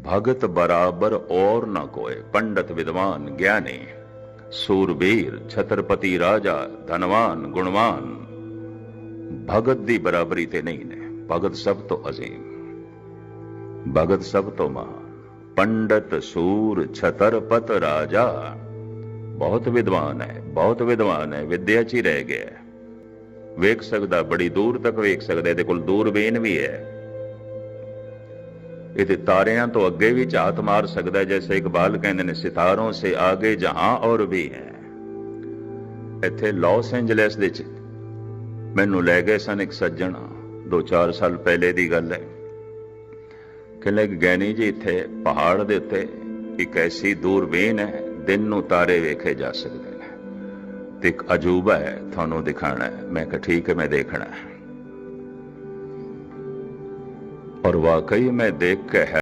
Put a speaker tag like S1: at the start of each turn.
S1: ਭਗਤ ਬਰਾਬਰ ਔਰ ਨਾ ਕੋਏ, ਪੰਡਤ ਵਿਦਵਾਨ ਗਿਆਨੀ। ਸੂਰਬੀਰ, ਛਤਰਪਤੀ ਰਾਜਾ, ਧਨਵਾਨ, ਗੁਣਵਾਨ। ਭਗਤ ਦੀ ਬਰਾਬਰੀ ਤੇ ਨਹੀਂ ਨੇ, ਭਗਤ ਸਭ ਤੋਂ ਅਜ਼ੀਮ। ਭਗਤ ਸਭ ਤੋਂ ਮਹਾਨ, ਪੰਡਤ, ਸੂਰ, ਛਤਰਪਤ ਰਾਜਾ। ਬਹੁਤ ਵਿਦਵਾਨ ਹੈ, ਬਹੁਤ ਵਿਦਵਾਨ ਹੈ, ਵਿਦਿਆ 'ਚ ਹੀ ਰਹਿ ਗਿਆ ਵੇਖ ਸਕਦਾ, ਬੜੀ ਦੂਰ ਤੱਕ ਵੇਖ ਸਕਦਾ, ਇਹਦੇ ਕੋਲ ਦੂਰਬੀਨ ਵੀ ਹੈ। ਇਹਦੇ ਤਾਰਿਆਂ ਤੋਂ ਅੱਗੇ ਵੀ ਝਾਤ ਮਾਰ ਸਕਦਾ ਹੈ, ਜੈਸੇ ਇਕਬਾਲ ਕਹਿੰਦੇ ਨੇ ਸਿਤਾਰੋਂ ਸੇ ਆਗੇ ਜਹਾਂ ਔਰ ਵੀ ਹੈ। ਇੱਥੇ ਲਾਸ ਐਂਜਲਸ ਦੇ ਚ ਮੈਨੂੰ ਲੈ ਗਏ ਸਨ ਇੱਕ ਸੱਜਣ 2-4 ਸਾਲ ਪਹਿਲੇ ਦੀ ਗੱਲ ਹੈ। ਕਹਿੰਦੇ ਕਿ ਜੀ ਇੱਥੇ ਪਹਾੜ ਦੇ ਉੱਤੇ ਇੱਕ ਐਸੀ ਦੂਰਬੀਨ ਹੈ ਦਿਨ ਨੂੰ ਤਾਰੇ ਵੇਖੇ ਜਾ ਸਕਦੇ ਨੇ। ਤੇ ਇੱਕ ਅਜੂਬਾ ਹੈ ਤੁਹਾਨੂੰ ਦਿਖਾਣਾ ਹੈ। ਮੈਂ ਕਿਹਾ ਠੀਕ ਹੈ ਮੈਂ ਦੇਖਣਾ ਹੈ। ਔਰ ਵਾਕਈ ਮੈਂ ਦੇਖ ਕੇ ਹੈ